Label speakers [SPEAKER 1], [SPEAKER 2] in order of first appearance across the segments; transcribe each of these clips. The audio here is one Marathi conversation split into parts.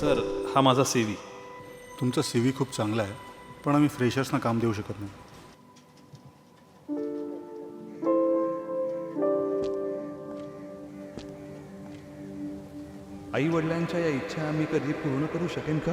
[SPEAKER 1] सर हा माझा सी व्ही
[SPEAKER 2] तुमचा सी व्ही खूप चांगला आहे पण आम्ही फ्रेशर्सना काम देऊ शकत नाही.
[SPEAKER 1] आई वडिलांच्या या इच्छा मी कधी पूर्ण करू शकेन का?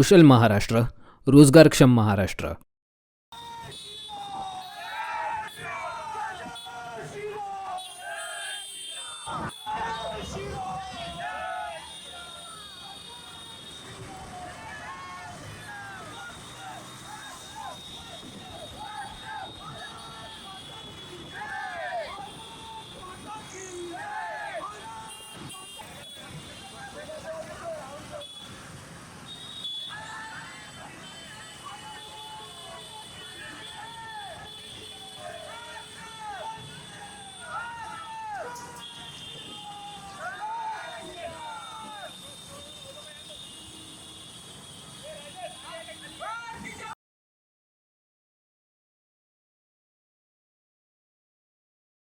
[SPEAKER 3] कुशल महाराष्ट्र रोजगारक्षम महाराष्ट्र.